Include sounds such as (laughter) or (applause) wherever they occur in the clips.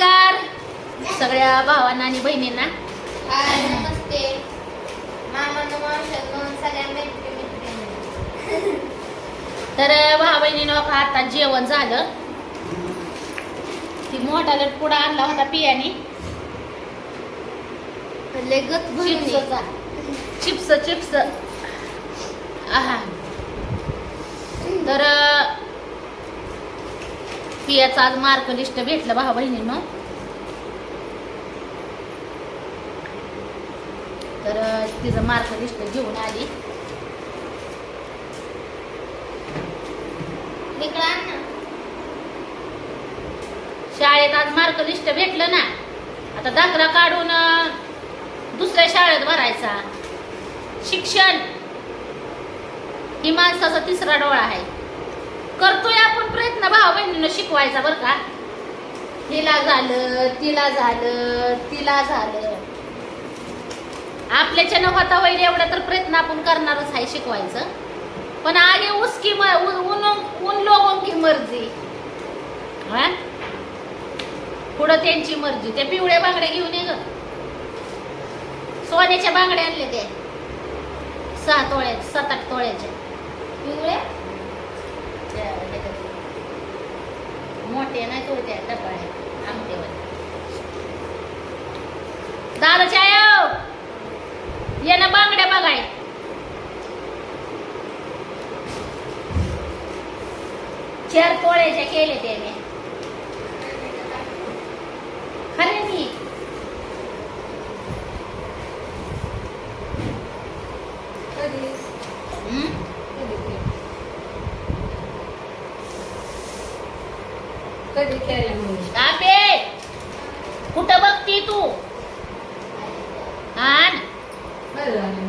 नमस्कार. सगळ्या भावांना आणि बहिणींना. नमस्ते. तर भावा बहिणीनं आता जेवण झालं. ती मोठा पुडा आणला होता पियानी लगत चिप्सचा चिप्स. चिप्स आहा. तर पियाचं आज मार्क लिस्ट भेटलं भावा बहिणीनं. तर तिचं मार्क लिस्ट घेऊन आली. शाळेत आज मार्क लिस्ट भेटलं ना. आता दाखला काढून दुसऱ्या शाळेत भरायचा. शिक्षण. ही माणसाचा तिसरा डोळा आहे. करतोय आपण. प्रयत्न भाऊ बहिणीनं शिकवायचा बरं का. हिला झालं तिला झालं तिला झालं. आपल्याच्या होता होईल एवढा तर प्रयत्न आपण करणारच आहे शिकवायचं. पण आगे उसकी म उन उन- लोगों की मर्जी. हा? पुढं त्यांची मर्जी. त्या पिवळ्या बांगड्या घेऊन ये ग. सोन्याच्या बांगड्या आणले ते सहा तोळ्याचे सात आठ तोळ्याच्या. पिवळे? मोठे नाही तो त्या आहे आमटेवर दादा ये ना बांगड्या बघाय. चार पोळ्याच्या केले त्याने खरे मी हम्म? कधी केलं म्हणून तापे कुठं बघती तू आण बरं झालं.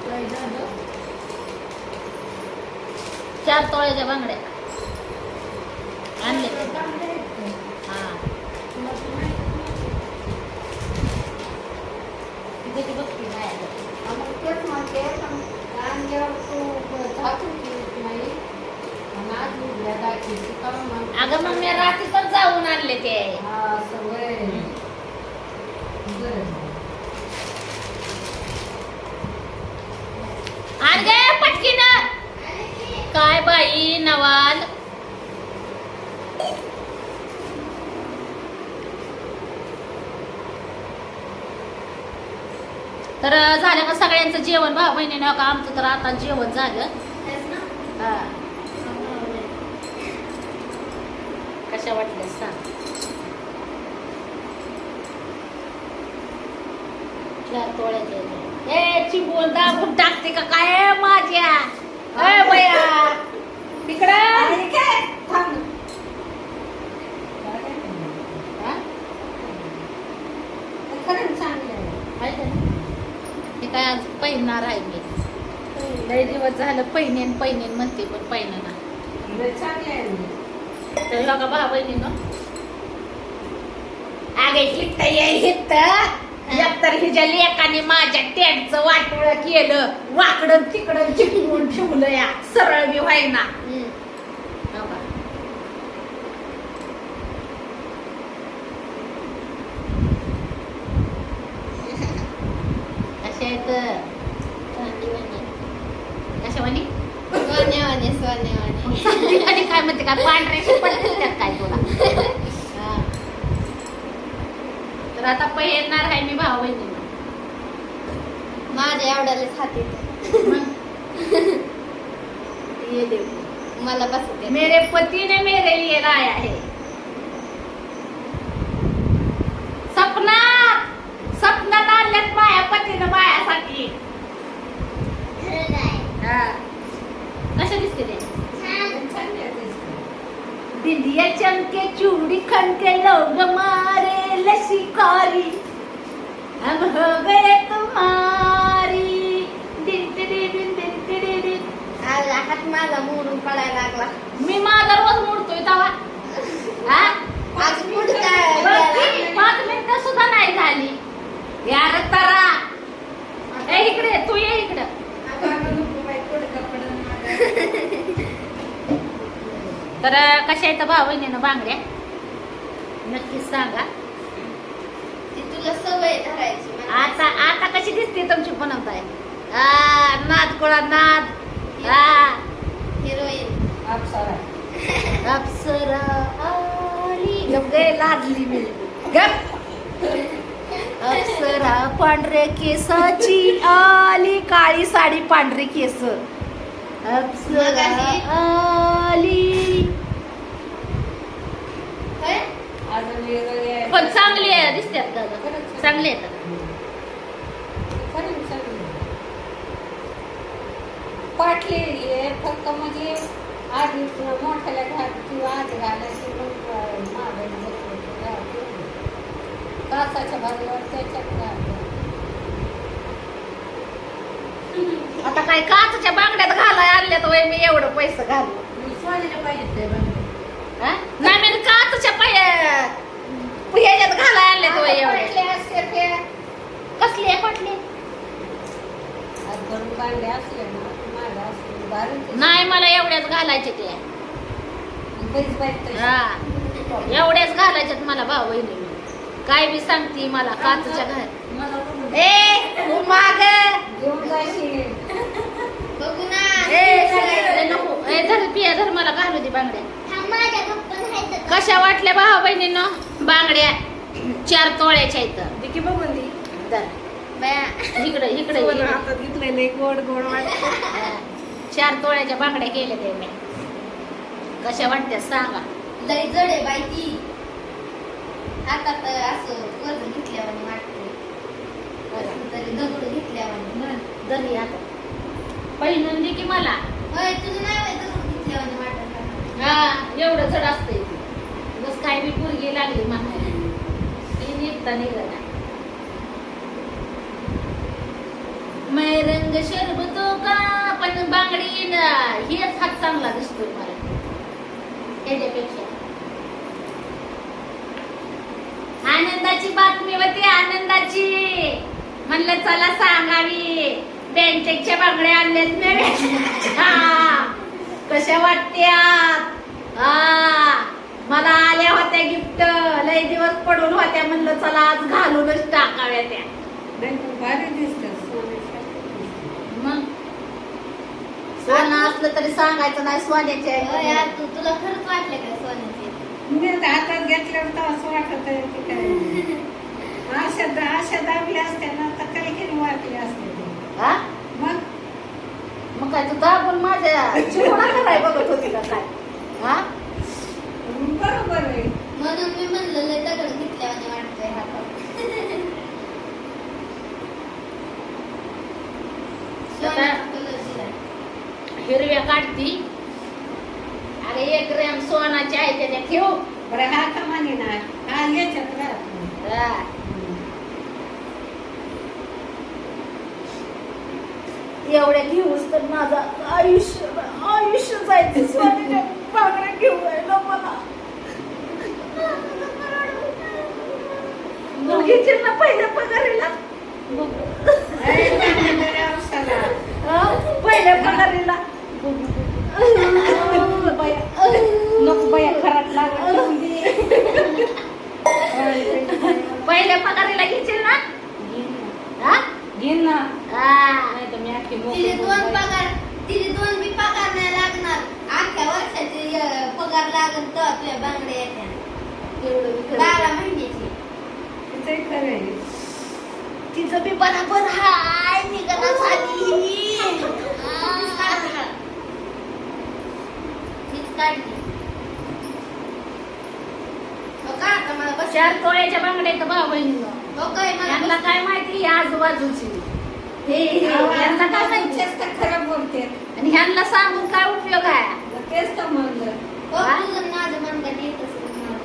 चार तोळ्याच्या बांगड्या. मग- अगं मग मी रात्रीतच जाऊन आणले ते हा, सवय. बरं. आण गे पटकीन काय बाई नवाल तर झालं का सगळ्यांचं जेवण भाऊ बहिणीनं का आमचं तर आता जेवण झालं? हा. कशा वाटल्या सांग. ए चिबून दाबून टाकते का काय माझ्या? तिकडं (laughs) आणि काय? थांब. काय नाही. हा? ते खरंच चांगलं आहे. आहे का नाही? हे काय आज पहिरणार आहे मी. लय दिवस झालं पहिनेन पहिनेन म्हणते पण पहिन ना. तर बघा भाऊ बहिणीनं. आगे हित ये हित. एकतर हिच्या लेकाने माझ्या वाटोळ केलं. वाकडं तिकडं चिकवून ठेवलं या सरळ बी व्हायना? कशा आहेत? आणि काय म्हणते काय पांढऱ्या पडतात त्यात काय तुला. तर आता पहिरणार आहे मी भाऊ बहिणीला माझ्या एवढ्यालाच हात येते. ये देव मला येते. मेरे पति ने मेरे लिए लाया है सपना सपनात आणल्यात माझ्या पतीनं माझ्यासाठी खरं काय? हा. कशा दिसते ते छान. बिंदिया चमके चूड़ी खनके लोग मारे लसी खारी। हम हो गए तुम्हारी। दिन टिडी दिन दिन टिडी दिन हात माझा मोडून पडायला लागला. मी माझा रोज मोडतोय तवा. हा? आज पुढचा बघ की, पाच मिनिटं सुद्धा नाही झाली. यार तरा ए इकडे तू ये इकडे तर कशा आहेत भाऊ बहिणीनं बांगड्या? नक्कीच सांगा. ती तुला सवय धरायची मला. आता आता कशी दिसते तुमची बनवताय? आ नाद कोळा नाद. हा हिरोईन. अप्सरा. अप्सरा आली. गप गे लादली मी. गप. (laughs) अप्सरा पांढरे केसाची आली. काळी साडी पांढरी केस. अप्सरा? आली. पण चांगली आहे दिसतात का? चांगली आहेत. पाटलेली आहे फक्त म्हणजे आधी मोठ्याला घाल किंवा आधी घालायची मग घालायची. काचाच्या भाजीवर त्याच्यात घालायचं. आता काय काचच्या बांगड्यात घालाय आणल्यात वय मी एवढं पैसे घालू? नाही मी काचच्या पाय ह्याच्यात घालाय आणल्यात वय एवढे. ते. कसली आहे पटली? नाही मला एवढ्याच घालायचे ते. हा. एवढ्याच घालायच्यात मला भाऊ बहिणी काय बी सांगती मला काचच्या घर ए तू माग. घेऊन बघू ना. नको. ए धर पिया धर मला घालू दे बांगड्या. नाही. कशा वाटल्या भाऊ बहिणीनं? बांगड्या चार तोळ्याच्या इथं दिकी बघून दी. इकडे इकडे. हातात गोड गोड वाटत. चार तोळ्याच्या बांगड्या केल्या ते मी. कशा वाटत्या सांगा. लय जड आहे बाई ती. हातात असं वजन घेतल्यावानी वाटते तरी दगड घेतल्यावानी धरी आता पहिलं दे की मला. हा एवढं चढ असतंय बस काय बी पुरगी लागली म्हणायला ती निघता निघाला मै रंग शरबतो का? पण बांगडी न- हेच हात चांगला दिसतोय मला. त्याच्यापेक्षा. आनंदाची बातमी होती आनंदाची. म्हणलं चला सांगावी. बँचेकच्या बांगड्या आणल्यात मी हा. कशा वाटत्यात? हा. मला आल्या होत्या गिफ्ट. लय दिवस पडून होत्या म्हणलं चला आज घालूनच टाकाव्या त्या. सोनं असलं तरी सांगायचं नाही सोन्याचे तू तुला खरंच वाटलं का सोन्याचे? मी आता हातात (laughs) घेतल्यावर तर असं वाटत अशा दाबल्या असत्या ना तर काही वाटले असते. हा? मग? मग काय तू दाबून माझ्या चिवडा कराय बघत होती का काय? हा? बरोबर आहे. म्हणून मी म्हणलं लय दगड घेतल्यावानी वाटतंय हातात. हिरव्या काढती. अरे एक ग्रॅम सोनाची आहे त्याच्या ठेव. बरं हा का म्हणे ना हा याच्यात राहतो हा. एवढ्या घेऊस तर माझं आयुष्य आयुष्य जायचं. सोन्याच्या बांगड्या घेऊन मला. मुलगीची ना पहिल्या पगारीला हा, पहिल्या पगारीला नको बाया खराब लागत पहिल्या पगारीला घेशील ना हा? घेईन ना हा. नाही तर मी अख्खी तिने मोकळी दोन बोलते. पगार तिने दोन बी पगार नाही लागणार अख्ख्या वर्षाचे अं, पगार लागत तर आपल्या बांगड्या येत्या एवढं बी खरं. बारा महिन्याची तिचंही खरं आहे तिचं बी बराबर हाय निघाला झाली तीच काढली. तीच काढली. चार तोळ्याच्या बांगड्या भाऊ बहिणीनं यांना काय माहिती? आजूबाजूची यांना काय माहिती? तेच तर खरं बोलते. आणि ह्यांना सांगून काय उपयोग आहे? तेच तर म्हणलं. माझं म्हणणं यालाच म्हणतात मी म्हणलं तू मामा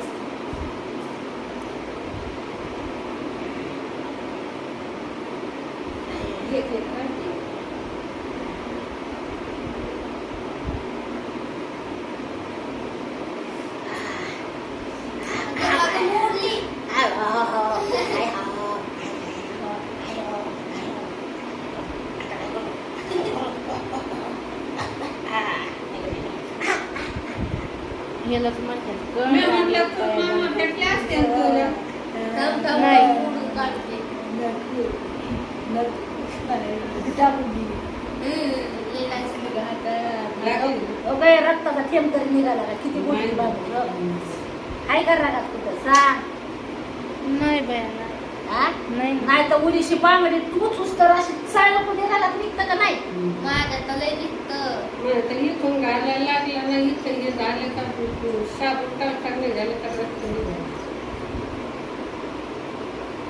भेटले असते ना तुला थांब, थांब, नाही. उडून काढते. हम्म, लई लागते बघा. अगं रक्ताचा थेंब तरी निघाला का? किती काय करणार का कुठं? सांग. नाही बाया नाही. नाही. नाही तर उडीशी बांगडी तूच तर अशी चाळ कुठे घालत निघतं का नाही? माझ्या तर लई निघतं. मग आता इथून घालायला लागलं ना इथं झालं का साबण टाकता निघालं का रक्त निघालं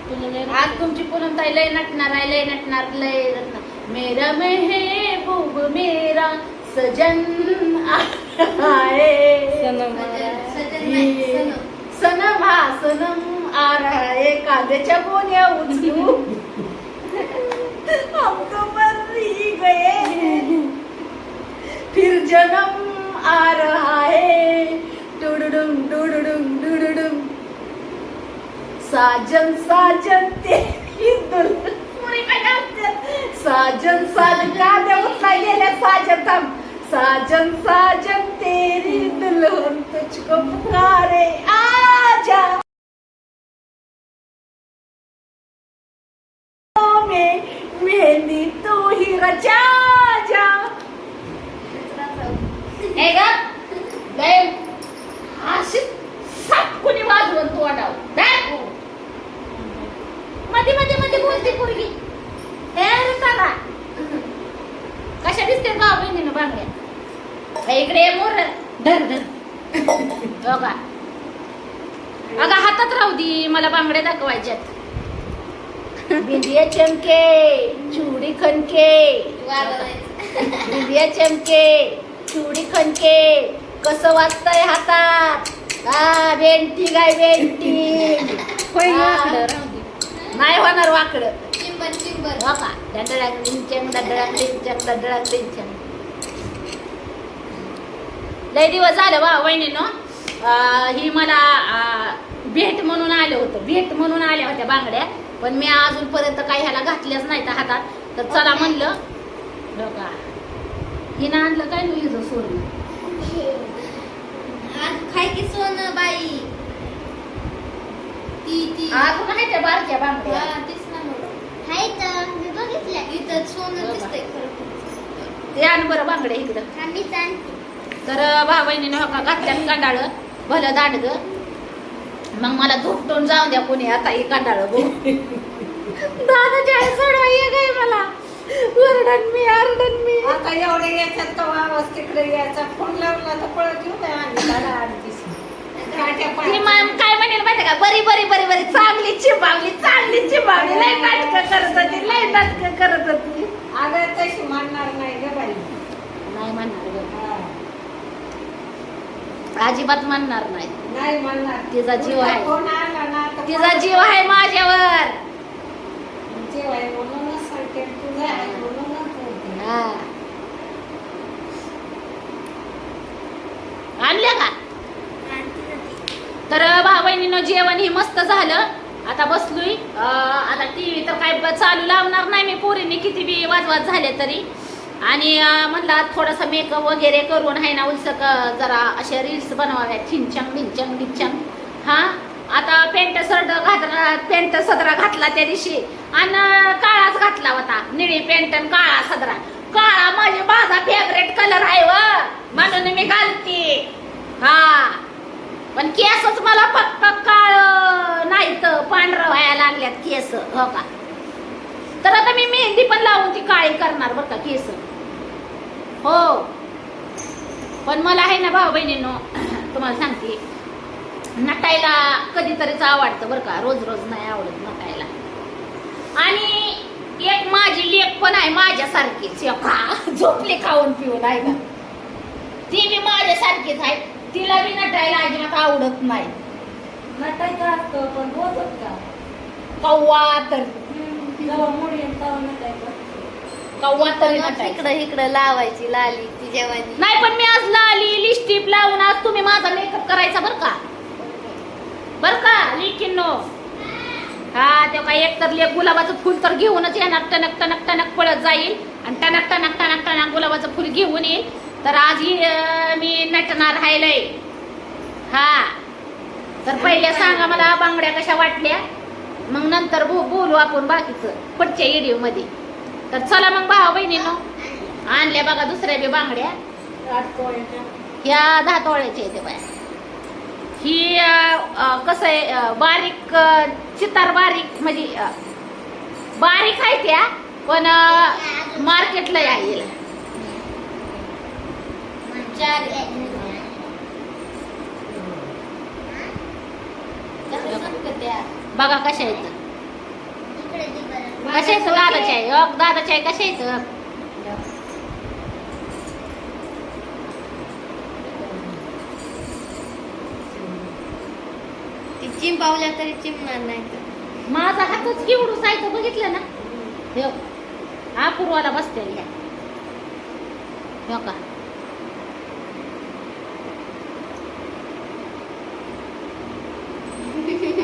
तुला लय आज तुमची पूनम ताई लय नटणार आहे लय नटणार लय नटणार. मेरा मेहबूब मेरा सजन आए सनम. सनम. सनम हा सनम. कांद्याच्या गोण्या उचलू. हम तो मर ही गए. फिर जन्म आ रहा है. डुडुडुम डुडुडुम डुडुडुम. साजन साजन तेरी दुल्हन पुरी साजन साजन कांद्या उचला गेल्या साजन थांब साजन साजन तेरी दुल्हन तुझको पुकारे. आजा तू ही रचा जा हे ग लय अशी सापकुनी वाजवून तू अडावमध्ये मध्ये मध्ये बोलते पोरगी. हे चला. कशा दिसते का बहिणीनं बांगड्या? इकडे मोर. धर धर. बघा. अगं हातात राहू दे मला बांगड्या दाखवायच्यात. बिंदिया चमके. चुडी खनके. वाजवायचं. बिंदिया चमके चुडी खनके. कसं वाजतंय हातात? हा बेंटी गाय बेंटी हा. नाही होणार वाकडं. चिंबर वाका दडडाक डिंचंग दडडाक डिंचंग दडडाक डिंचंग लय दिवस झालं वा वहिनीनो. ही मला भेट म्हणून आलं होतं. भेट म्हणून आल्या होत्या बांगड्या. पण मी अजूनपर्यंत काही ह्याला घातल्याच नाही त्या हातात. तर चला म्हणलं हो का हिनं आणलं काय नाही हिचं सोडून आज खाय की सोनं बाई? ती ती. अजून आहे त्या बारक्या बांगड्या हा, तेच ना मग. हाय तर मी बघितल्या. इथं सोनं दिसतंय खरं ते आण बरं बांगड्या इकडं. आम्ही जाणतो तर भाऊ बहिणीने हो का घातल्यात कांडाळ भलं दांडग. मग मला झोपटून जाऊन द्या कोणी आता हे कांडाळ बघ दादाच्या आई सोडवा ये गाय मला. ओरडन मी आरडन मी. आता एवढे याच्यात तो आवाज तिकडे यायचा. फोन लावला तर पळत येऊ काय आणि दादा आडतीस काट्या ती पायात. मॅम काय म्हणेल माहिती का? बरी बरी बरी बरी. चांगली चिपावली चांगली चिपावली लय नाटक करत होती लय नाटक करत होती. अगं तशी म्हणणार नाही ग बाई. नाही म्हणणार. अजिबात म्हणणार नाही. नाही म्हणणार. तिचा जीव आहे. तिचा जीव आहे माझ्यावर. म्हणूनच सांगते तुझा आहे म्हणूनच बोलते. हा. आणल्या का? तर भाऊ बहिणीनं जेवण ही मस्त झालं. आता बसलोय. अं, आता टीव्ही तर काय चालू लावणार नाही मी पोरीने किती बी वाजवाज झाले तरी. आणि म्हणलं आज थोडासा मेकअप वगैरे करून आहे ना उलसक जरा अशा रील्स बनवाव्या छिंचंग भिंचंग भिंचंग हा? आता पेंट शर्ट घातला पेंट सदरा घातला त्या दिवशी. आणि काळाच घातला होता. निळी पेंट आणि काळा सदरा. काळा माझे माझा फेवरेट कलर आहे व. म्हणून मी घालते. हा. पण केसच मला फक्त काळ नाही तर पांढरं व्हायला लागल्यात केस. हो का? तर आता मी मेहंदी पण लावून ती काळी करणार बरं का केस. हो. पण मला आहे ना भाऊ बहिणीनो तुम्हाला सांगते. नटायला कधीतरीच आवडतं बरं का. रोज रोज नाही आवडत नटायला. आणि एक माझी लेख पण आहे माझ्यासारखीच. झोपली खाऊन पिऊन आहे का ती बी माझ्यासारखीच आहे. तिला बी नटायला अजिबात आवडत नाही. नटायचं असतं पण का? कव्वा तर. कव्वा तरी नटायचं. इकडं इकडं लावायची लाली ती जेवानी नाही पण मी आज लाली लिपस्टिक लावून आज तुम्ही माझा मेकअप करायचा बर का. बर का लिखिनो हा ते काय एक तर लेक गुलाबाचं फुल तर घेऊनच येणार. टनक टनक टनक पळत जाईल. आणि टनक टनक टनक टनक गुलाबाचं फुल घेऊन येईल तर आज ही, मी नटणार आहे लय. हा. तर पहिले सांगा मला बांगड्या कशा वाटल्या? मग नंतर बो बोलू आपण बाकीचं पुढच्या व्हिडिओमध्ये तर चला मग भावा बहिणीनो आणल्या बघा दुसऱ्या बी बांगड्या. ह्या दहा तोळ्याच्या येते बाया ही कसं आहे बारीक चितार बारीक म्हणजे बारीक आहे त्या पण मार्केटला त्या बघा कशा आहेत. बरं. कशा आहेत? दादाच्या आहे. दादाच्या आहे कशा आहेत? ती चिंपावल्या तरी चिमणार नाही. तर माझा हातच घेऊन उसायचं बघितलं ना? हो अपूर्वाला बसते ह्या हो का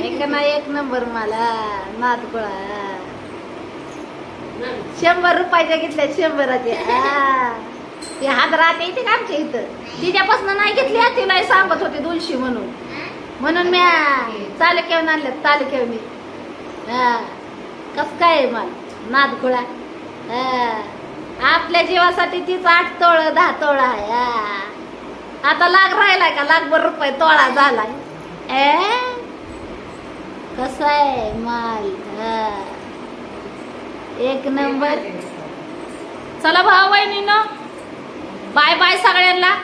ऐक ना एक नंबर मला नातकुळा शंभर रुपयाच्या घेतल्या शंभराच्या आ. हात राहते इथे का आमच्या इथं? तिच्यापासून नाही घेतली हा, तिला सांगत होते दोनशे म्हणून. म्हणून मी तालुक्यावर आणलं तालुक्यावर मी. कस काय आहे मग नादखुळा हा. आपल्या जीवासाठी तीच आठ तोळ दहा तोळा आहे हा. आता लाख राहिलाय का? लाखभर रुपये तोळा झालाय ए? कसा आहे माल? एक नंबर. चला भाऊ बहिणी बाय बाय सगळ्यांना.